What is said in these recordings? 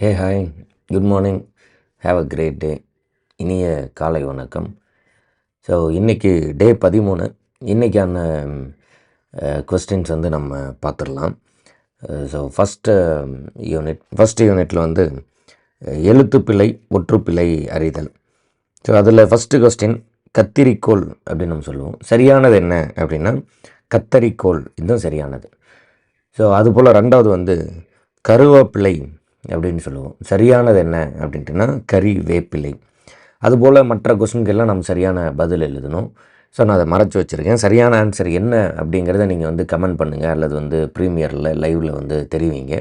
Hey hi good morning have a great day இனிய காலை வணக்கம். ஸோ இன்றைக்கி டே பதிமூணு. இன்றைக்கான கொஸ்டின்ஸ் வந்து நம்ம பார்த்துடலாம் ஸோ ஃபஸ்ட்டு யூனிட் ஃபஸ்ட் யூனிட்டில் வந்து எழுத்துப்பிழை ஒற்றுப்பிழை அறிதல். ஸோ அதில் ஃபஸ்ட்டு கொஸ்டின் கத்திரிக்கோல் அப்படின்னு நம்ம சொல்லுவோம். சரியானது என்ன அப்படின்னா கத்தரிக்கோள். இதுதான் சரியானது. ஸோ அதுபோல் ரெண்டாவது வந்து கருவேப்பிலை அப்படின்னு சொல்லுவோம். சரியானது என்ன அப்படின்ட்டுனா கறி வேப்பிலை. அதுபோல் மற்ற கொஸ்டின்கெல்லாம் நம்ம சரியான பதில் எழுதணும். ஸோ நான் அதை மறைச்சி வச்சுருக்கேன். சரியான ஆன்சர் என்ன அப்படிங்கிறத நீங்கள் வந்து கமெண்ட் பண்ணுங்கள் அல்லது வந்து ப்ரீமியரில் லைவில் வந்து தெரிவிங்க.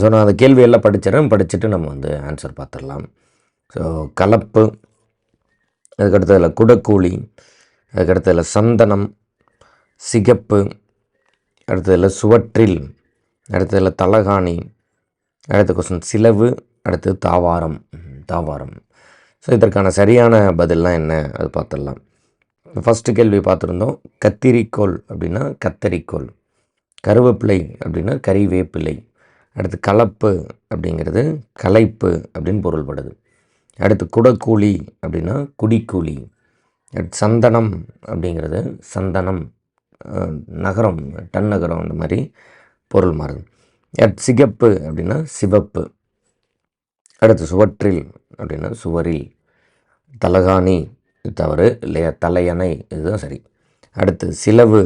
ஸோ நான் அந்த கேள்வியெல்லாம் படிச்சிடறேன். படிச்சுட்டு நம்ம வந்து ஆன்சர் பார்த்துடலாம். ஸோ கலப்பு அதுக்கடுத்ததில் குடக்கூலி அதுக்கடுத்ததில் சந்தனம் சிகப்பு அடுத்ததில் சுவற்றில் அடுத்ததில் தலகாணி அடுத்த கொஸ்டின் சிலவு அடுத்தது தாவாரம். தாவாரம். ஸோ இதற்கான சரியான பதிலெலாம் என்ன? அது பார்த்துடலாம். ஃபஸ்ட்டு கேள்வி பார்த்துருந்தோம். கத்திரிக்கோள் அப்படின்னா கத்தரிக்கோள். கருவேப்பிலை அப்படின்னா கறிவேப்பிலை. அடுத்து கலப்பு அப்படிங்கிறது கலைப்பு அப்படின்னு பொருள்படுது. அடுத்து குடக்கூலி அப்படின்னா குடிக்கூலி. அடுத்து சந்தனம் அப்படிங்கிறது சந்தனம் நகரம் டன் நகரம் அந்த மாதிரி பொருள் மாறுது. சிகப்பு அப்படின்னா சிவப்பு. அடுத்து சுவற்றில் அப்படின்னா சுவரில். தலகாணி தவறு. இல்லையா தலையணை இதுதான் சரி. அடுத்து சிலவு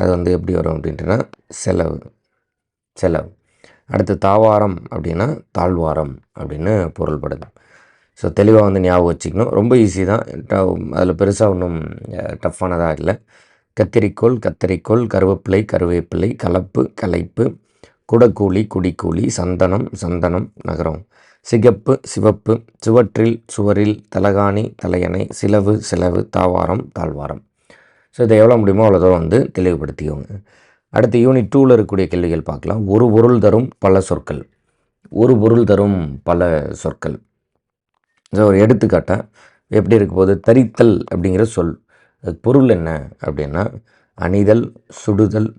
அது வந்து எப்படி வரும் அப்படின்ட்டுனா செலவு. செலவு. அடுத்து தாவாரம் அப்படின்னா தாழ்வாரம் அப்படின்னு பொருள்படுது. ஸோ தெளிவாக வந்து ஞாபகம் வச்சுக்கணும். ரொம்ப ஈஸி தான். அதில் பெருசாக ஒன்றும் டஃப்பானதாக இல்லை. கத்திரிக்கோள் கத்திரிக்கோள் கருவேப்பிலை கருவேப்பிலை கலப்பு கலைப்பு குடக்கூலி குடிக்கூலி சந்தனம் சந்தனம் நகரம். சிகப்பு சிவப்பு சுவற்றில் சுவரில் தலகாணி தலையணை சிலவு சிலவு தாவாரம் தாழ்வாரம். ஸோ இதை எவ்வளோ முடியுமோ அவ்வளோ தூரம் வந்து தெளிவுபடுத்திக்கோங்க. அடுத்து யூனிட் டூவில் இருக்கக்கூடிய கேள்விகள் பார்க்கலாம். ஒரு பொருள் தரும் பல சொற்கள். ஒரு பொருள் தரும் பல சொற்கள். ஸோ ஒரு எடுத்துக்காட்டாக எப்படி இருக்கும் போது தரித்தல் அப்படிங்கிற சொல். பொருள் என்ன அப்படின்னா அணிதல் சுடுதல்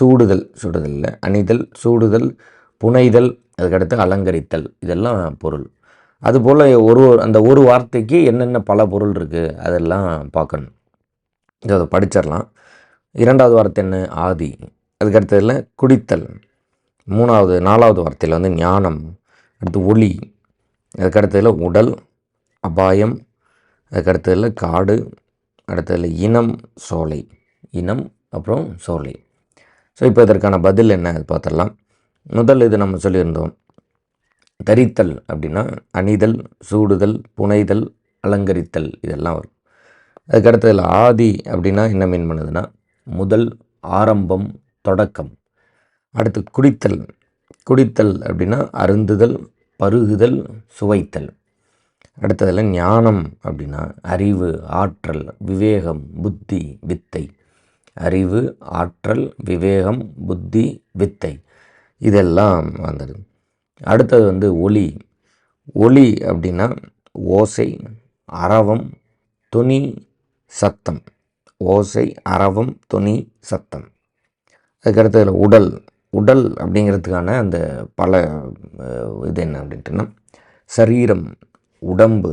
சூடுதல் சுடுதல் இல்லை. அணிதல் சூடுதல் புனைதல் அதுக்கடுத்து அலங்கரித்தல். இதெல்லாம் பொருள். அதுபோல் ஒரு அந்த ஒரு வார்த்தைக்கு என்னென்ன பல பொருள் இருக்குது அதெல்லாம் பார்க்கணும். இதை அதை படிச்சிடலாம். இரண்டாவது வார்த்தை என்ன? ஆதி. அதுக்கடுத்ததில் குடித்தல். மூணாவது நாலாவது வார்த்தையில் வந்து ஞானம். அடுத்து ஒளி. அதுக்கடுத்ததில் உடல் அபாயம். அதுக்கடுத்ததில் காடு. அடுத்ததில் இனம் சோலை. இனம் அப்புறம் சோலை. ஸோ இப்போ இதற்கான பதில் என்ன? அது பார்த்துடலாம். முதல் இது நம்ம சொல்லியிருந்தோம். தரித்தல் அப்படின்னா அணிதல் சூடுதல் புனைதல் அலங்கரித்தல் இதெல்லாம் வரும். அதுக்கடுத்ததில் ஆதி அப்படின்னா என்ன மீன் பண்ணுதுன்னா முதல் ஆரம்பம் தொடக்கம். அடுத்து குடித்தல். குடித்தல் அப்படின்னா அருந்துதல் பருகுதல் சுவைத்தல். அடுத்ததில் ஞானம் அப்படின்னா அறிவு ஆற்றல் விவேகம் புத்தி வித்தை. அறிவு ஆற்றல் விவேகம் புத்தி வித்தை. இதெல்லாம் வந்தது. அடுத்தது வந்து ஒளி. ஒளி அப்படின்னா ஓசை அரவம் துணி சத்தம். ஓசை அரவம் துணி சத்தம். அதுக்கடுத்ததில் உடல். உடல் அப்படிங்கிறதுக்கான அந்த பல இது என்ன அப்படின்ட்டுனா சரீரம் உடம்பு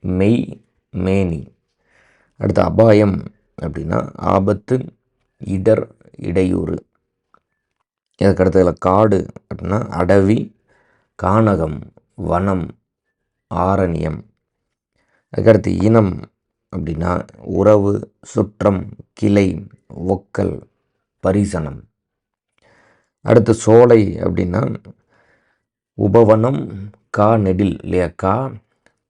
மெய் மேனி. அடுத்து அபாயம் அப்படின்னா ஆபத்து இடர் இடையூறு. இதுக்கடுத்ததில் காடு அப்படின்னா அடவி கானகம் வனம் ஆரண்யம். அதுக்கடுத்து இனம் அப்படின்னா உறவு சுற்றம் கிளை ஒக்கல் பரிசனம். அடுத்து சோலை அப்படின்னா உபவனம் கா நெடில் இல்லையா? கா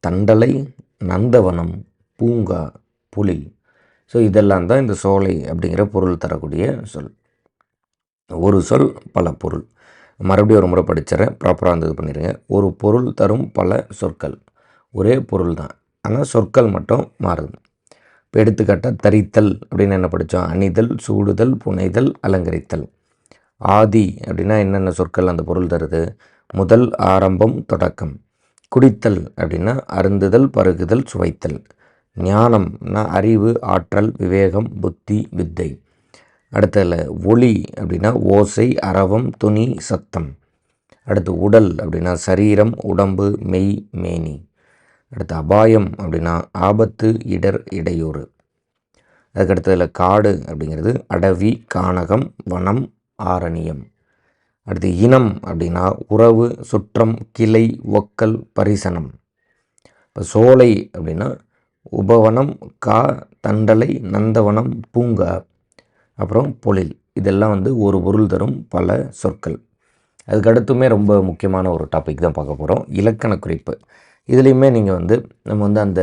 தண்டலை நந்தவனம் பூங்கா புலி. ஸோ இதெல்லாம் தான் இந்த சோலை அப்படிங்கிற பொருள் தரக்கூடிய சொல். ஒரு சொல் பல பொருள். மறுபடியும் ஒரு முறை படிச்சிடறேன். ப்ராப்பராக வந்து இது பண்ணிடுங்க. ஒரு பொருள் தரும் பல சொற்கள். ஒரே பொருள் தான். ஆனால் சொற்கள் மட்டும் மாறுது. இப்போ எடுத்துக்காட்டாக தரித்தல் அப்படின்னு என்ன படித்தோம் அணிதல் சூடுதல் புனைதல் அலங்கரித்தல். ஆதி அப்படின்னா என்னென்ன சொற்கள் அந்த பொருள் தருது? முதல் ஆரம்பம் தொடக்கம். குடித்தல் அப்படின்னா அருந்துதல் பருகுதல் சுவைத்தல். ஞானம்னா அறிவு ஆற்றல் விவேகம் புத்தி வித்தை. அடுத்ததில் ஒளி அப்படின்னா ஓசை அரவம் துணி சத்தம். அடுத்து உடல் அப்படின்னா சரீரம் உடம்பு மெய் மேனி. அடுத்து அபாயம் அப்படின்னா ஆபத்து இடர் இடையூறு. அதுக்கடுத்ததில் காடு அப்படிங்கிறது அடவி கானகம் வனம் ஆரணியம். அடுத்து இனம் அப்படின்னா உறவு சுற்றம் கிளை ஒக்கல் பரிசனம். இப்போ சோலை அப்படின்னா உபவனம் கா தண்டலை நந்தவனம் பூங்கா அப்புறம் பொழில். இதெல்லாம் வந்து ஒரு பொருள் தரும் பல சொற்கள். அதுக்கடுத்துமே ரொம்ப முக்கியமான ஒரு டாபிக் தான் பார்க்க போகிறோம் இலக்கண குறிப்பு. இதுலேயுமே நீங்கள் வந்து நம்ம வந்து அந்த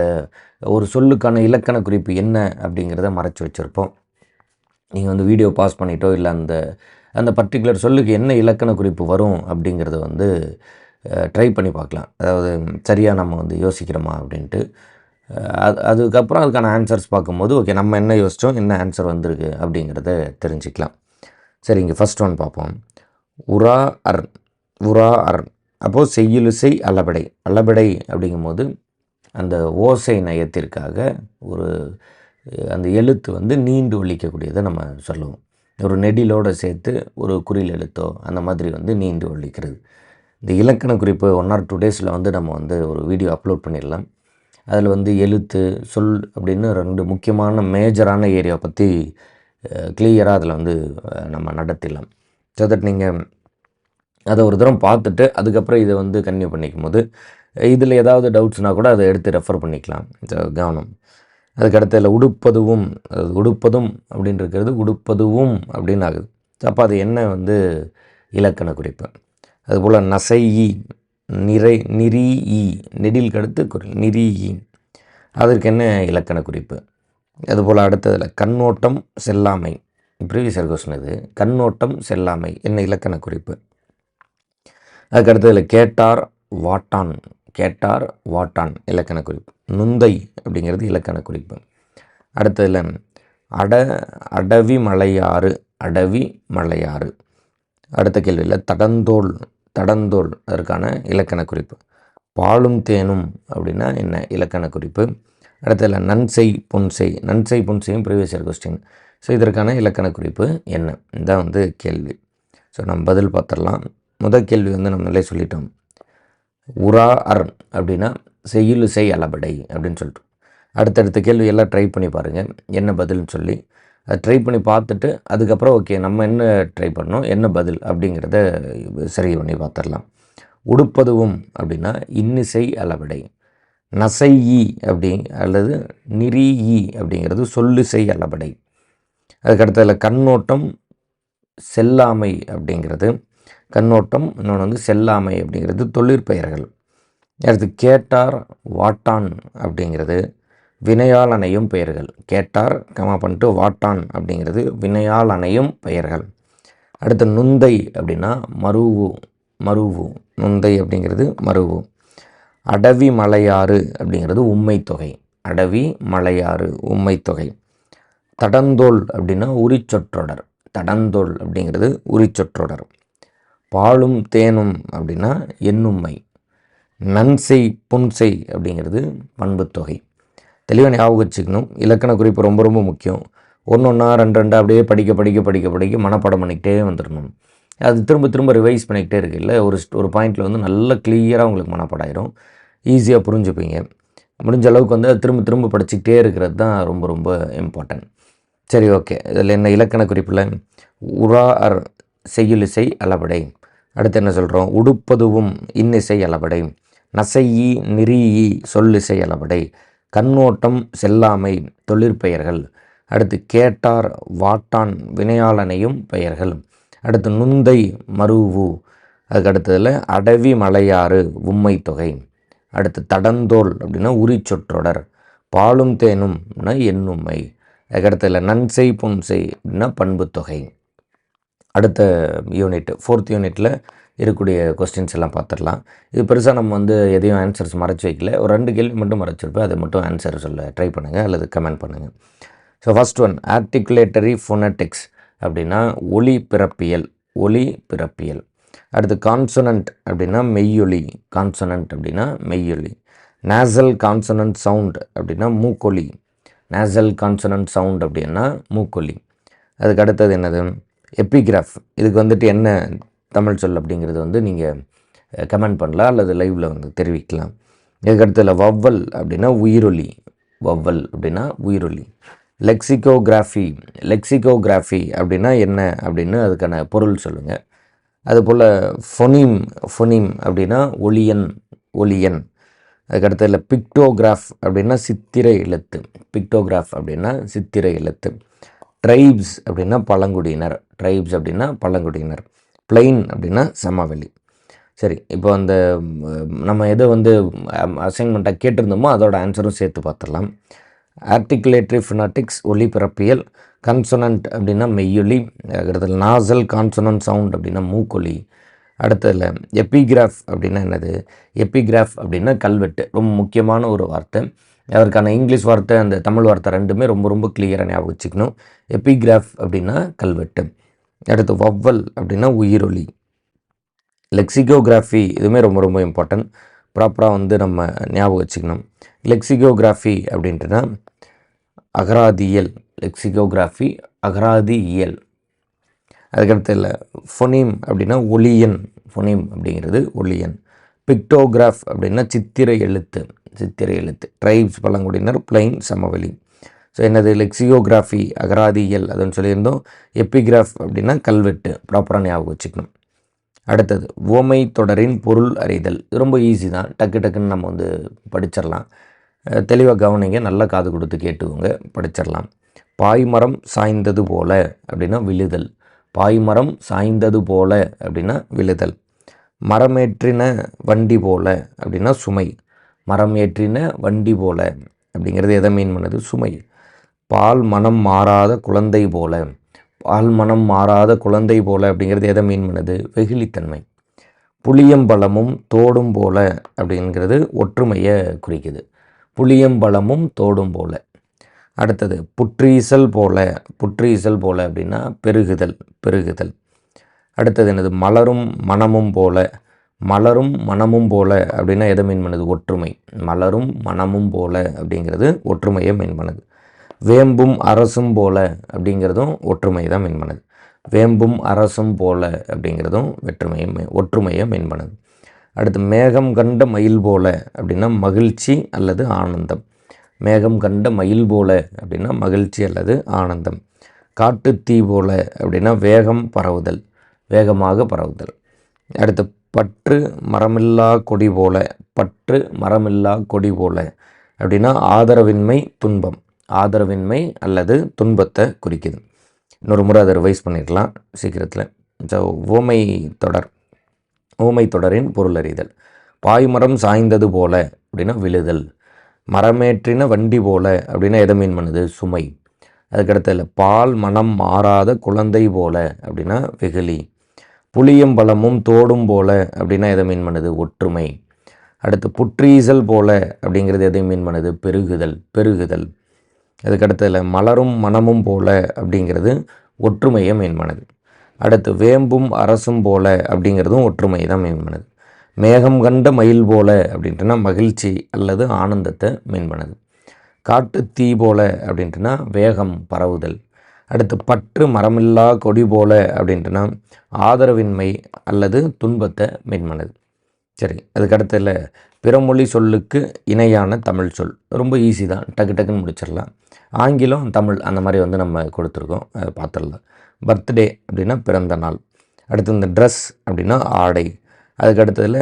ஒரு சொல்லுக்கான இலக்கண குறிப்பு என்ன அப்படிங்கிறத மறைச்சி வச்சுருப்போம். நீங்கள் வந்து வீடியோ பாஸ் பண்ணிட்டோ இல்லை அந்த அந்த பர்டிகுலர் சொல்லுக்கு என்ன இலக்கண குறிப்பு வரும் அப்படிங்கிறத வந்து ட்ரை பண்ணி பார்க்கலாம். அதாவது சரியாக நம்ம வந்து யோசிக்கிறோமா அப்படின்ட்டு. அது அதுக்கப்புறம் அதுக்கான ஆன்சர்ஸ் பார்க்கும்போது ஓகே நம்ம என்ன யோசித்தோம் என்ன ஆன்சர் வந்திருக்கு அப்படிங்கிறத தெரிஞ்சுக்கலாம். சரி இங்கே ஃபஸ்ட் ஒன் பார்ப்போம். உரா அர் உரா அர். அப்போது செய்யுலிசை அளபடை. அளபடை அப்படிங்கும்போது அந்த ஓசை நயத்திற்காக ஒரு அந்த எழுத்து வந்து நீண்டு ஒழிக்கக்கூடியதை நம்ம சொல்லுவோம். ஒரு நெடிலோடு சேர்த்து ஒரு குறில் எழுத்தோ அந்த மாதிரி வந்து நீண்டு ஒழிக்கிறது. இந்த இலக்கண குறிப்பு ஒன் ஆர் டூ டேஸில் வந்து நம்ம வந்து ஒரு வீடியோ அப்லோட் பண்ணிடலாம். அதில் வந்து எழுத்து சொல் அப்படின்னு ரெண்டு முக்கியமான மேஜரான ஏரியா பற்றி கிளியராக அதில் வந்து நம்ம நடத்திடலாம். ஸோ தட் நீங்கள் அதை ஒரு தரம் பார்த்துட்டு அதுக்கப்புறம் இதை வந்து கன்டினியூ பண்ணிக்கும் போது இதில் ஏதாவது டவுட்ஸ்னால் கூட அதை எடுத்து ரெஃபர் பண்ணிக்கலாம். கவனம். அதுக்கடுத்ததில் உடுப்பதுவும் அது உடுப்பதும் அப்படின்னு இருக்கிறது உடுப்பதுவும் அப்படின்னு ஆகுது. அப்போ அது என்ன வந்து இலக்கண குறிப்பு? அதுபோல் நசையி நிறை நிறீ நெடில் கடுத்து குரல் நிறீ அதற்கு என்ன இலக்கண குறிப்பு? அதுபோல் அடுத்ததில் கண்ணோட்டம் செல்லாமை. ப்ரீவியஸர் கொஸ்டின் இது. கண்ணோட்டம் செல்லாமை என்ன இலக்கண குறிப்பு? அதுக்கு அடுத்ததில் கேட்டார் வாட்டான். கேட்டார் வாட்டான் இலக்கண குறிப்பு. நுந்தை அப்படிங்கிறது இலக்கண குறிப்பு. அடுத்ததில் அட அடவி மலையாறு அடவி மலையாறு. அடுத்த கேள்வியில் தடந்தோல் தடந்தோல் அதற்கான இலக்கண குறிப்பு. பாலும் தேனும் அப்படின்னா என்ன? இலக்கண குறிப்பு. அடுத்ததில் நன்செய் புன்செய். நன்செய் புன்செய்யும் ப்ரீவியஸ் இயர் கொஸ்டின் ஸோ இதற்கான இலக்கண குறிப்பு என்ன? இதுதான் வந்து கேள்வி. ஸோ நம்ம பதில் பார்த்துடலாம். முதல் கேள்வி வந்து நம்மளே சொல்லிட்டோம். உரா அர் அப்படின்னா செய்யுள் செய் அளபடை அப்படின்னு சொல்லிட்டு. அடுத்தடுத்த கேள்வி எல்லாம் ட்ரை பண்ணி பாருங்கள் என்ன பதில்னு சொல்லி. ட்ரை பண்ணி பார்த்துட்டு அதுக்கப்புறம் ஓகே நம்ம என்ன ட்ரை பண்ணோம் என்ன பதில் அப்படிங்கிறத சரி பண்ணி பார்த்துடலாம். உடுப்பதுவும் அப்படின்னா இன்னிசை அளபடை நசையி அப்படி அல்லது நிறீயி அப்படிங்கிறது சொல்லிசை அளபடை அதுக்கடுத்ததில் கண்ணோட்டம் செல்லாமை அப்படிங்கிறது. கண்ணோட்டம் இன்னொன்று வந்து செல்லாமை அப்படிங்கிறது தொழிற்பெயர்கள். அடுத்து கேட்டார் வாட்டான் அப்படிங்கிறது. வினையால் அணையும் பெயர்கள். கேட்டார் கமா பண்ணிட்டு வாட்டான் அப்படிங்கிறது வினையால் அணையும் பெயர்கள். அடுத்து நுந்தை அப்படின்னா மருவு மருவு நுந்தை அப்படிங்கிறது மருவு. அடவி மலையாறு அப்படிங்கிறது உண்மை தொகை. அடவி மலையாறு உண்மை தொகை. தடந்தோல் அப்படின்னா உரிச்சொற்றொடர். தடந்தோல் அப்படிங்கிறது உரிச்சொற்றொடர். பாலும் தேனும் அப்படின்னா எண்ணும்மை. நன்செய் புன்செய் அப்படிங்கிறது பண்புத்தொகை தெளிவாக ஞாபகம் வச்சுக்கணும். இலக்கண குறிப்பு ரொம்ப ரொம்ப முக்கியம். ஒன்று ஒன்றா ரெண்டு ரெண்டு அப்படியே படிக்க படிக்க படிக்க படிக்க மனப்பாடம் பண்ணிக்கிட்டே வந்துடணும். அது திரும்ப திரும்ப ரிவைஸ் பண்ணிக்கிட்டே இருக்குல்ல ஒரு ஒரு பாயிண்டில் வந்து நல்ல கிளியராக உங்களுக்கு மனப்பாடாயிரும். ஈஸியாக புரிஞ்சுப்பீங்க. முடிஞ்ச அளவுக்கு வந்து திரும்ப திரும்ப படிச்சுக்கிட்டே இருக்கிறது தான் ரொம்ப ரொம்ப இம்பார்ட்டன்ட் சரி ஓகே இதில் என்ன இலக்கண குறிப்பில்? உரா அர் செய்யுளிசை அளபடை. அடுத்து என்ன சொல்கிறோம் உடுப்பதுவும் இன்னிசை அளபடை. நசையி நிறீயி சொல்லிசை அளபடை. கண்ணோட்டம் செல்லாமை தொழிற்பெயர்கள் அடுத்து கேட்டார் வாட்டான் வினையாளனையும் பெயர்கள். அடுத்து நுந்தை மருவு. அதுக்கு அடுத்ததில் அடவி மலையாறு உம்மை தொகை. அடுத்து தடந்தோல் அப்படின்னா உரிச்சொற்றொடர் பாலும் தேனும் எண்ணுமை அதுக்கடுத்ததில் நன்செய் புன்செய் அப்படின்னா பண்புத்தொகை தொகை. அடுத்த யூனிட் ஃபோர்த் யூனிட்டில் இருக்கக்கூடிய கொஸ்டின்ஸ் எல்லாம் பார்த்துடலாம். இது பெருசாக நம்ம வந்து எதையும் ஆன்சர்ஸ் மறைச்சி வைக்கல. ஒரு ரெண்டு கேள்வி மட்டும் மறைச்சிருப்பேன் அதை மட்டும் ஆன்சர் சொல்ல ட்ரை பண்ணுங்கள் அல்லது கமெண்ட் பண்ணுங்கள் so first one articulatory phonetics அப்படின்னா ஒளி பிறப்பியல் ஒளி பிறப்பியல். அடுத்து கான்சனண்ட் அப்படின்னா மெய்யொலி கான்சனண்ட் அப்படின்னா மெய்யொலி. நேசல் கான்சனன்ட் சவுண்ட் அப்படின்னா மூக்கொலி. நேசல் கான்சனன்ட் சவுண்ட் அப்படின்னா மூக்கொலி. அதுக்கு அடுத்தது என்னது? எப்பிகிராஃப் இதுக்கு வந்துட்டு என்ன தமிழ் சொல் அப்படிங்கிறது வந்து நீங்கள் கமெண்ட் பண்ணலாம் அல்லது லைவில் வந்து தெரிவிக்கலாம். இதுக்கடுத்துல வவ்வல் அப்படின்னா உயிரொலி. வவ்வல் அப்படின்னா உயிரொலி. லெக்சிகோகிராஃபி. லெக்சிகோகிராஃபி அப்படின்னா என்ன அப்படின்னு அதுக்கான பொருள் சொல்லுங்கள் அதுபோல் ஃபொனீம் ஃபொனீம் அப்படின்னா ஒளியன் ஒளியன் அதுக்கடுத்ததில் பிக்டோகிராஃப் அப்படின்னா சித்திரை எழுத்து. பிக்டோகிராஃப் அப்படின்னா சித்திரை எழுத்து. ட்ரைப்ஸ் அப்படின்னா பழங்குடியினர். ட்ரைப்ஸ் அப்படின்னா பழங்குடியினர். பிளெயின் அப்படின்னா சமவெளி சரி இப்போ அந்த நம்ம எதை வந்து அசைன்மெண்ட்டாக கேட்டிருந்தோமோ அதோட ஆன்சரும் சேர்த்து பார்த்துடலாம். ஆர்டிகுலேட்டரி ஃபினாட்டிக்ஸ் ஒலிபிறப்பியல் கன்சொனன்ட் அப்படின்னா மெய்யொலி அடுத்தது நாசல் கான்சொனன்ட் சவுண்ட் அப்படின்னா மூக்கொலி அடுத்ததில் எப்பிகிராஃப் அப்படின்னா என்னது? எப்பிகிராஃப் அப்படின்னா கல்வெட்டு ரொம்ப முக்கியமான ஒரு வார்த்தை. அதற்கான இங்கிலீஷ் வார்த்தை அந்த தமிழ் வார்த்தை ரெண்டுமே ரொம்ப ரொம்ப கிளியராக ஞாபகம் வச்சுக்கணும். எப்பிகிராஃப் அப்படின்னா கல்வெட்டு. அடுத்து வவ்வல் அப்படின்னா உயிரொலி. லெக்சிகோகிராஃபி இதுவுமே ரொம்ப ரொம்ப இம்பார்ட்டன்ட் ப்ராப்பராக வந்து நம்ம ஞாபகம் வச்சுக்கணும். லெக்சிகோகிராஃபி அப்படின்ட்டுனா அகராதியியல். லெக்சிகோகிராஃபி அகராதியியல். அதுக்கடுத்து இல்லை ஃபொனீம் அப்படின்னா ஒளியன் ஃபொனீம் அப்படிங்கிறது ஒளியன் பிக்டோகிராஃப் அப்படின்னா சித்திரை எழுத்து. சித்திரை எழுத்து. ட்ரைப்ஸ் பழங்குடியினர் பிளைன் சமவெளி. ஸோ என்னது லெக்சியோகிராஃபி அகராதியல் அதுன்னு சொல்லியிருந்தோம். எப்பிகிராஃப் அப்படின்னா கல்வெட்டு ப்ராப்பராக ஞாபகம் வச்சுக்கணும். அடுத்தது உவமை தொடரின் பொருள் அறிதல். ரொம்ப ஈஸி தான். டக்கு டக்குன்னு நம்ம வந்து படிச்சிடலாம். தெளிவாக கவனிங்க நல்லா காது கொடுத்து கேட்டுக்கோங்க படிச்சிடலாம். பாய்மரம் சாய்ந்தது போல அப்படின்னா விழுதல். பாய்மரம் சாய்ந்தது போல அப்படின்னா விழுதல். மரம் ஏற்றின வண்டி போல அப்படின்னா சுமை. மரம் ஏற்றின வண்டி போல அப்படிங்கிறது எதை மீன் பண்ணுது? சுமை. பால் மனம் மாறாத குழந்தை போல. பால் மனம் மாறாத குழந்தை போல அப்படிங்கிறது எதை மீன் பண்ணுது? வெகுளித்தன்மை. புளியம்பழமும் தோடும் போல அப்படிங்கிறது ஒற்றுமையை குறிக்குது. புளியம்பழமும் தோடும் போல. அடுத்தது புற்றீசல் போல. புற்றீசல் போல அப்படின்னா பெருகுதல் பெருகுதல். அடுத்தது என்னது? மலரும் மனமும் போல. மலரும் மனமும் போல அப்படின்னா எதை மீன் பண்ணுது? ஒற்றுமை. மலரும் மனமும் போல அப்படிங்கிறது ஒற்றுமையை மீன் பண்ணுது. வேம்பும் அரசும் போல அப்படிங்கிறதும் ஒற்றுமை தான் மீன் பண்ணுது வேம்பும் அரசும் போல அப்படிங்கிறதும் வெற்றுமையும் ஒற்றுமையை மீன் பண்ணுது அடுத்து மேகம் கண்ட மயில் போல அப்படின்னா மகிழ்ச்சி அல்லது ஆனந்தம். மேகம் கண்ட மயில் போல அப்படின்னா மகிழ்ச்சி அல்லது ஆனந்தம். காட்டு தீ போல அப்படின்னா வேகம் பரவுதல் வேகமாக பரவுதல். அடுத்து பற்று மரமில்லா கொடி போல பற்று மரமில்லா கொடி போல அப்படின்னா ஆதரவின்மை துன்பம். ஆதரவின்மை அல்லது துன்பத்தை குறிக்குது. இன்னொரு முறை அதை ரிவைஸ் பண்ணிடலாம் சீக்கிரத்தில். ஸோ ஓமை தொடர். ஊமை தொடரின் பொருள் அறிதல். பாய்மரம் சாய்ந்தது போல அப்படின்னா விழுதல். மரமேற்றின வண்டி போல அப்படின்னா எதை மீன் பண்ணுது? சுமை. அதுக்கடுத்ததுல பால் மனம் மாறாத குழந்தை போல அப்படின்னா வெகுளி. புளியம்பழமும் தோடும் போல அப்படின்னா எதை மீன் பண்ணுது? ஒற்றுமை. அடுத்து புற்றீசல் போல அப்படிங்கிறது எதை மீன் பண்ணுது? பெருகுதல். பெருகுதல். அதுக்கடுத்ததில் மலரும் மனமும் போல அப்படிங்கிறது ஒற்றுமையை மேன்மானது அடுத்து வேம்பும் அரசும் போல அப்படிங்கிறதும் ஒற்றுமை தான் மீன் பண்ணுது மேகம் கண்ட மயில் போல அப்படின்ட்டுனா மகிழ்ச்சி அல்லது ஆனந்தத்தை மீன் பண்ணுது காட்டு தீ போல அப்படின்ட்டுனா வேகம் பரவுதல். அடுத்து பற்று மரமில்லா கொடி போல அப்படின்ட்டுனா ஆதரவின்மை அல்லது துன்பத்தை மீன் பண்ணுது சரி அதுக்கடுத்துல பிறமொழி சொல்லுக்கு இணையான தமிழ் சொல். ரொம்ப ஈஸி தான். டக்கு டக்குன்னு முடிச்சிடலாம். ஆங்கிலம் தமிழ் அந்த மாதிரி வந்து நம்ம கொடுத்துருக்கோம். அதை பார்த்துடலாம். பர்த்டே அப்படின்னா பிறந்த நாள். அடுத்து இந்த ட்ரெஸ் அப்படின்னா ஆடை. அதுக்கடுத்ததில்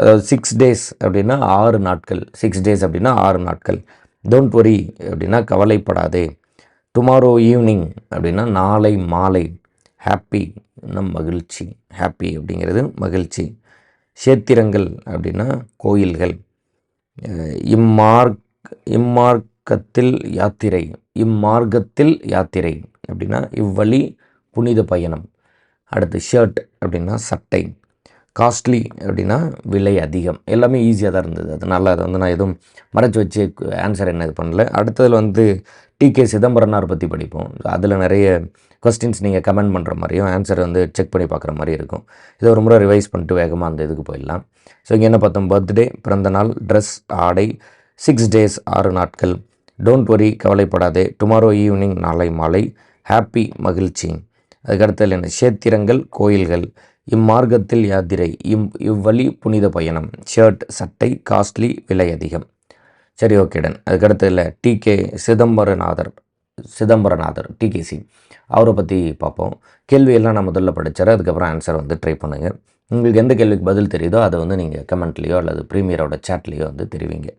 அதாவது சிக்ஸ் டேஸ் அப்படின்னா ஆறு நாட்கள். சிக்ஸ் டேஸ் அப்படின்னா ஆறு நாட்கள். டோன்ட் ஒரி அப்படின்னா கவலைப்படாதே. டுமாரோ ஈவினிங் அப்படின்னா நாளை மாலை. ஹாப்பி நம் மகிழ்ச்சி? ஹாப்பி அப்படிங்கிறது மகிழ்ச்சி. சேத்திரங்கள் அப்படின்னா கோயில்கள். இம்மார்க் இம்மார்க்கத்தில் யாத்திரை இம்மார்க்கத்தில் யாத்திரை அப்படின்னா இவ்வழி புனித பயணம். அடுத்து ஷர்ட் அப்படின்னா சட்டை. காஸ்ட்லி அப்படின்னா விலை அதிகம். எல்லாமே ஈஸியாக தான் இருந்தது. அதனால் அதை வந்து நான் எதுவும் மறைச்சி வச்சு ஆன்சர் என்ன இது பண்ணல. அடுத்ததில் வந்து டிகே சிதம்பரனார் பற்றி படிப்போம். அதில் நிறைய கொஸ்டின்ஸ் நீங்கள் கமெண்ட் பண்ணுற மாதிரியும் ஆன்சர் வந்து செக் பண்ணி பார்க்குற மாதிரி இருக்கும். இதை ஒரு முறை ரிவைஸ் பண்ணிட்டு வேகமாக அந்த இதுக்கு போயிடலாம். ஸோ இங்கே என்ன பார்த்தோம்? பர்த்டே பிறந்த நாள் ட்ரெஸ் ஆடை சிக்ஸ் டேஸ் ஆறு நாட்கள். டோன்ட் வரி கவலைப்படாதே. டுமாரோ ஈவினிங் நாளை மாலை. ஹாப்பி மகிழ்ச்சி. அதுக்கடுத்தது என்ன? சேத்திரங்கள் கோயில்கள். இம்மார்க்கத்தில் யாத்திரை இம் இவ்வழி புனித பயணம். ஷர்ட் சட்டை காஸ்ட்லி விலை அதிகம். சரி ஓகேடன் அதுக்கடுத்து இல்லை டிகே சிதம்பரநாதர் சிதம்பரநாதர் டிகேசி அவரை பற்றி பார்ப்போம் கேள்வியெல்லாம் நான் முதல்ல படித்தார் அதுக்கப்புறம் ஆன்சர் வந்து ட்ரை பண்ணுங்கள் உங்களுக்கு எந்த கேள்விக்கு பதில் தெரியுதோ அதை வந்து நீங்கள் கமெண்ட்லேயோ அல்லது ப்ரீமியரோட சேட்லேயோ வந்து தெரிவிங்க.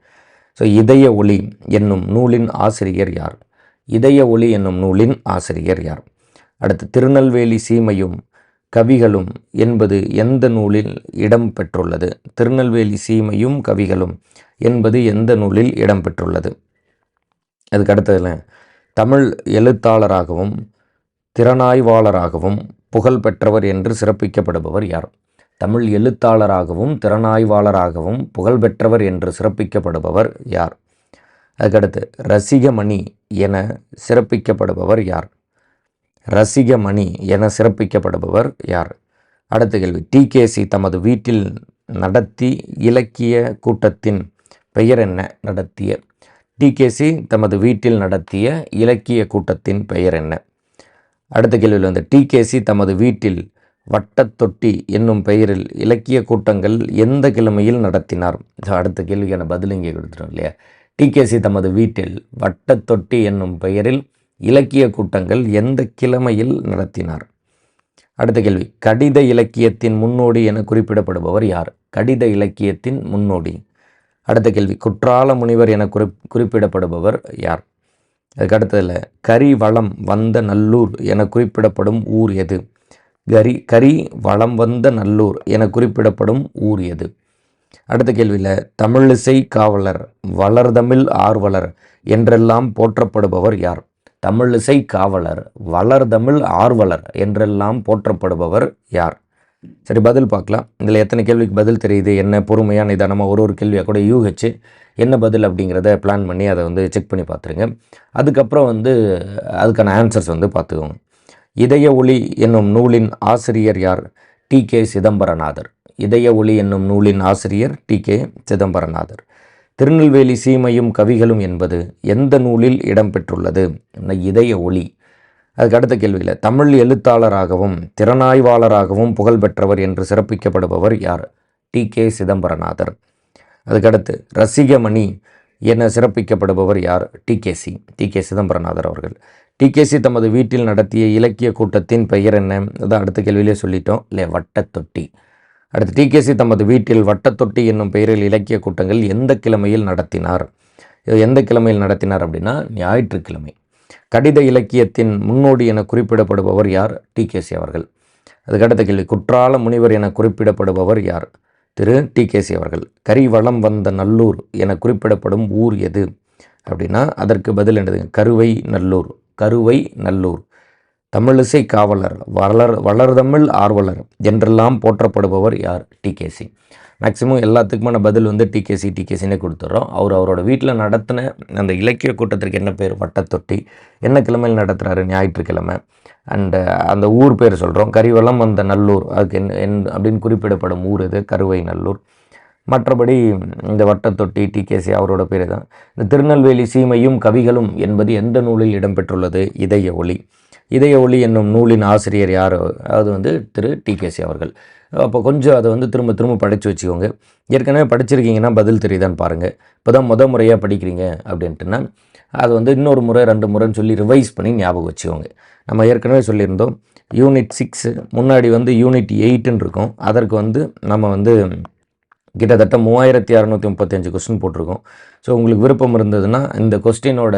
ஸோ இதய ஒளி என்னும் நூலின் ஆசிரியர் யார்? இதய ஒளி என்னும் நூலின் ஆசிரியர் யார்? அடுத்து திருநெல்வேலி சீமையும் கவிகளும் என்பது எந்த நூலில் இடம் பெற்றுள்ளது? திருநெல்வேலி சீமையும் கவிகளும் என்பது எந்த நூலில் இடம் பெற்றுள்ளது? அதுக்கு அடுத்ததில் தமிழ் எழுத்தாளராகவும் திறனாய்வாளராகவும் புகழ் பெற்றவர் என்று சிறப்பிக்கப்படுபவர் யார்? தமிழ் எழுத்தாளராகவும் திறனாய்வாளராகவும் புகழ் பெற்றவர் என்று சிறப்பிக்கப்படுபவர் யார்? அதுக்கடுத்து ரசிகமணி என சிறப்பிக்கப்படுபவர் யார்? ரசிகமணி என சிறப்பிக்கப்படுபவர் யார்? அடுத்த கேள்வி. டிகேசி தமது வீட்டில் நடத்தி இலக்கிய கூட்டத்தின் பெயர் என்ன? நடத்திய. டிகேசி தமது வீட்டில் நடத்திய இலக்கிய கூட்டத்தின் பெயர் என்ன? அடுத்த கேள்வியில் வந்து டிகேசி தமது வீட்டில் வட்டத்தொட்டி என்னும் பெயரில் இலக்கிய கூட்டங்கள் எந்த கிழமையில் நடத்தினார்? அடுத்த கேள்விக்கான பதில் இங்கே கொடுத்துருவோம் இல்லையா? டிகேசி தமது வீட்டில் வட்டத்தொட்டி என்னும் பெயரில் இலக்கிய கூட்டங்கள் எந்த கிழமையில் நடத்தினார்? அடுத்த கேள்வி. கடித இலக்கியத்தின் முன்னோடி என குறிப்பிடப்படுபவர் யார்? கடித இலக்கியத்தின் முன்னோடி. அடுத்த கேள்வி. குற்றால முனிவர் என குறி குறிப்பிடப்படுபவர் யார்? அதுக்கு அடுத்ததில் கரி வளம் வந்த நல்லூர் என குறிப்பிடப்படும் ஊர் எது? கரி கரி வளம் வந்த நல்லூர் என குறிப்பிடப்படும் ஊர் எது? அடுத்த கேள்வியில் தமிழிசை காவலர் வளர்தமிழ் ஆர்வலர் என்றெல்லாம் போற்றப்படுபவர் யார்? தமிழிசை காவலர் வளர்தமிழ் ஆர்வலர் என்றெல்லாம் போற்றப்படுபவர் யார்? சரி பதில் பார்க்கலாம். இதில் எத்தனை கேள்விக்கு பதில் தெரியுது? என்ன பொறுமையாக நிதானமாக ஒரு ஒரு கேள்வியாக கூட யூகிச்சு என்ன பதில் அப்படிங்கிறத பிளான் பண்ணி அதை வந்து செக் பண்ணி பார்த்துருங்க. அதுக்கப்புறம் வந்து அதுக்கான ஆன்சர்ஸ் வந்து பார்த்துக்கோங்க. இதய ஒளி என்னும் நூலின் ஆசிரியர் யார்? T K Chidambaranathar. இதய ஒளி என்னும் நூலின் ஆசிரியர் டி கே சிதம்பரநாதர். திருநெல்வேலி சீமையும் கவிகளும் என்பது எந்த நூலில் இடம்பெற்றுள்ளது? இதய ஒளி? அதுக்கு அடுத்த கேள்வியில் தமிழ் எழுத்தாளராகவும் திறனாய்வாளராகவும் புகழ்பெற்றவர் என்று சிறப்பிக்கப்படுபவர் யார்? டி. கே. சிதம்பரநாதர். அதுக்கடுத்து ரசிகமணி என சிறப்பிக்கப்படுபவர் யார்? TKC D. கே. சிதம்பரநாதர் அவர்கள். டிகேசி தமது வீட்டில் நடத்திய இலக்கிய கூட்டத்தின் பெயர் என்ன? அதான் அடுத்த கேள்வியிலே சொல்லிட்டோம். இல்லை வட்டத்தொட்டி. அடுத்து டிகேசி தமது வீட்டில் வட்டத்தொட்டி என்னும் பெயரில் இலக்கிய கூட்டங்கள் எந்த கிழமையில் நடத்தினார்? எந்த கிழமையில் நடத்தினார் அப்படின்னா ஞாயிற்றுக்கிழமை. கடித இலக்கியத்தின் முன்னோடி என குறிப்பிடப்படுபவர் யார்? டிகேசி அவர்கள். அதுக்கடுத்த கேள்வி குற்றால முனிவர் என குறிப்பிடப்படுபவர் யார்? திரு டிகேசி அவர்கள். கரிவளம் வந்த நல்லூர் என குறிப்பிடப்படும் ஊர் எது? அப்படின்னா அதற்கு பதில் என்னது? கருவை நல்லூர். கருவை நல்லூர். தமிழிசை காவலர் வளர் வளர்தமிழ் ஆர்வலர் என்றெல்லாம் போற்றப்படுபவர் யார்? டிகேசி மேக்ஸிமம் எல்லாத்துக்குமான பதில் வந்து டிகேசி டிகேசினே கொடுத்துட்றோம் அவர் அவரோட வீட்டில் நடத்தின அந்த இலக்கிய கூட்டத்திற்கு என்ன பேர்? வட்டத்தொட்டி. என்ன கிழமையில் நடத்துகிறாரு ஞாயிற்றுக்கிழமை. அண்டு அந்த ஊர் பேர் சொல்கிறோம் கரிவளம் அந்த நல்லூர். அதுக்கு என் என் அப்படின்னு குறிப்பிடப்படும் ஊர் இது கருவை நல்லூர். மற்றபடி இந்த வட்டத்தொட்டி டிகேசி அவரோட பேர் தான். இந்த திருநெல்வேலி சீமையும் கவிகளும் என்பது எந்த நூலில் இடம்பெற்றுள்ளது? இதய ஒளி. இதய ஒளி என்னும் நூலின் ஆசிரியர் யார்? அது வந்து திரு. டிகேசி அவர்கள். அப்போ கொஞ்சம் அதை வந்து திரும்ப திரும்ப படித்து வச்சுக்கோங்க. ஏற்கனவே படிச்சிருக்கீங்கன்னா பதில் தெரியுதான்னு பாருங்கள் இப்போ தான் முத முறையாக படிக்கிறீங்க அப்படின்ட்டுன்னா அது வந்து இன்னொரு முறை ரெண்டு முறைன்னு சொல்லி ரிவைஸ் பண்ணி ஞாபகம் வச்சுக்கோங்க. நம்ம ஏற்கனவே சொல்லியிருந்தோம் யூனிட் சிக்ஸு முன்னாடி வந்து யூனிட் எயிட்டுன்னு இருக்கும். அதற்கு வந்து நம்ம வந்து கிட்டத்தட்ட மூவாயிரத்தி அறநூற்றி முப்பத்தஞ்சு கொஸ்டின் போட்டிருக்கோம். ஸோ உங்களுக்கு விருப்பம் இருந்ததுன்னா இந்த கொஸ்டினோட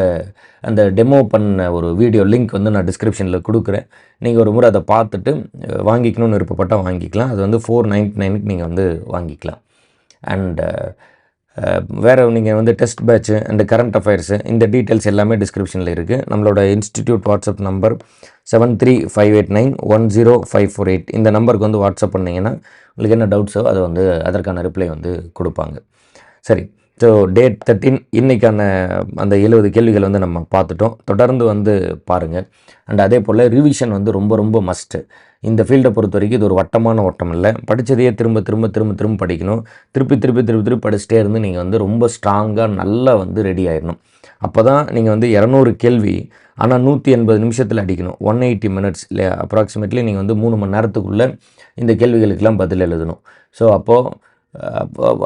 அந்த டெமோ பண்ண ஒரு வீடியோ லிங்க் வந்து நான் டிஸ்கிரிப்ஷனில் கொடுக்குறேன். நீங்கள் ஒரு முறை அதை பார்த்துட்டு வாங்கிக்கணும்னு விருப்பப்பட்டால் வாங்கிக்கலாம். அது வந்து ஃபோர் நைன்ட்டி நைனுக்கு நீங்கள் வந்து வாங்கிக்கலாம். அண்ட் வேறு நீங்கள் வந்து test batch and current affairs இந்த டீட்டெயில்ஸ் எல்லாமே டிஸ்கிரிப்ஷனில் இருக்குது நம்மளோட institute WhatsApp number seven three five eight nine one zero five four eight இந்த நம்பருக்கு வந்து வாட்ஸ்அப் பண்ணிங்கன்னா உங்களுக்கு என்ன டவுட்ஸோ அதை வந்து அதற்கான ரிப்ளை வந்து கொடுப்பாங்க. சரி ஸோ டேட் தேர்ட்டின் இன்றைக்கான அந்த எழுபது கேள்விகள் வந்து நம்ம பார்த்துட்டோம். தொடர்ந்து வந்து பாருங்கள் அண்ட் அதே போல் ரிவிஷன் வந்து ரொம்ப ரொம்ப மஸ்ட்டு இந்த ஃபீல்டை பொறுத்த வரைக்கும் இது ஒரு வட்டமான ஓட்டம் இல்லை. படித்ததையே திரும்ப திரும்ப திரும்ப திரும்ப படிக்கணும். திருப்பி திருப்பி திருப்பி திருப்பி படிச்சுட்டே இருந்து நீங்கள் வந்து ரொம்ப ஸ்ட்ராங்காக நல்லா வந்து ரெடி ஆயிடணும். அப்போ தான் நீங்கள் வந்து இரநூறு கேள்வி ஆனால் நூற்றி எண்பது நிமிஷத்தில் அடிக்கணும். ஒன் எயிட்டி மினிட்ஸ் இல்லையா அப்ராக்சிமேட்லி நீங்கள் வந்து மூணு மணி நேரத்துக்குள்ளே இந்த கேள்விகளுக்கெல்லாம் பதில் எழுதணும். ஸோ அப்போது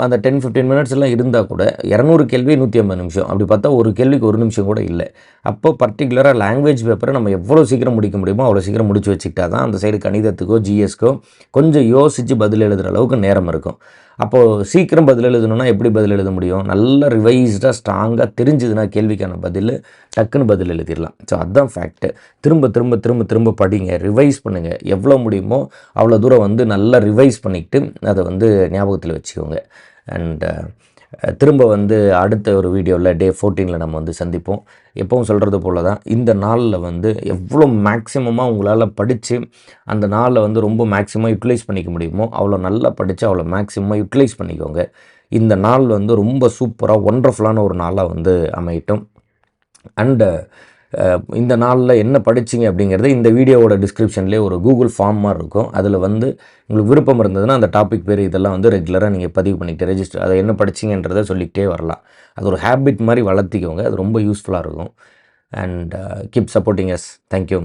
அந்த டென் ஃபிஃப்டீன் மினிட்ஸ் எல்லாம் இருந்தால் கூட இரநூறு கேள்வி நூற்றி ஐம்பது நிமிஷம். அப்படி பார்த்தா ஒரு கேள்விக்கு ஒரு நிமிஷம் கூட இல்லை. அப்போ பர்டிகுலராக லாங்குவேஜ் பேப்பரை நம்ம எவ்வளோ சீக்கிரம் முடிக்க முடியுமோ அவ்வளோ சீக்கிரம் முடிச்சு வச்சுக்கிட்டா தான் அந்த சைடு கணிதத்துக்கோ ஜிஎஸ்க்கோ கொஞ்சம் யோசித்து பதில் எழுதுகிற அளவுக்கு நேரம் இருக்கும். அப்போது சீக்கிரம் பதில் எழுதணும்னா எப்படி பதில் எழுத முடியும்? நல்ல ரிவைஸ்டாக ஸ்ட்ராங்காக தெரிஞ்சுதுன்னா கேள்விக்கான பதில் டக்குன்னு பதில் எழுதிடலாம். ஸோ அதுதான் ஃபேக்ட்டு திரும்ப திரும்ப திரும்ப திரும்ப படிங்க. ரிவைஸ் பண்ணுங்கள் எவ்வளோ முடியுமோ அவ்வளோ தூரம் வந்து நல்லா ரிவைஸ் பண்ணிக்கிட்டு அதை வந்து ஞாபகத்தில் வச்சுக்கோங்க. அண்ட் திரும்ப வந்து அடுத்த ஒரு வீடியோவில் டே ஃபோர்டீனில் நம்ம வந்து சந்திப்போம். எப்பவும் சொல்கிறது போல தான் இந்த நாளில் வந்து எவ்வளோ மேக்ஸிமமாக உங்களால் படித்து அந்த நாளில் வந்து ரொம்ப மேக்ஸிமம் யூட்டிலைஸ் பண்ணிக்க முடியுமோ அவ்வளோ நல்லா படித்து அவ்வளோ மேக்ஸிமமாக யூட்டிலைஸ் பண்ணிக்கோங்க. இந்த நாள் வந்து ரொம்ப சூப்பராக ஒண்டர்ஃபுல்லான ஒரு நாளாக வந்து அமையட்டும். அண்டு இந்த நாளில் என்ன படிச்சிங்க அப்படிங்கிறது இந்த வீடியோவோட டிஸ்கிரிப்ஷன்லேயே ஒரு கூகுள் ஃபார்ம் மாதிரி இருக்கும். அதில் வந்து உங்களுக்கு விருப்பம் இருந்ததுன்னா அந்த டாபிக் பேர் இதெல்லாம் வந்து ரெகுலராக நீங்கள் பதிவு பண்ணிக்கிட்டு ரெஜிஸ்டர் அதை என்ன படிச்சிங்கன்றதை சொல்லிக்கிட்டே வரலாம். அது ஒரு ஹேபிட் மாதிரி வளர்த்திக்கோங்க. அது ரொம்ப யூஸ்ஃபுல்லாக இருக்கும். And keep supporting us thank you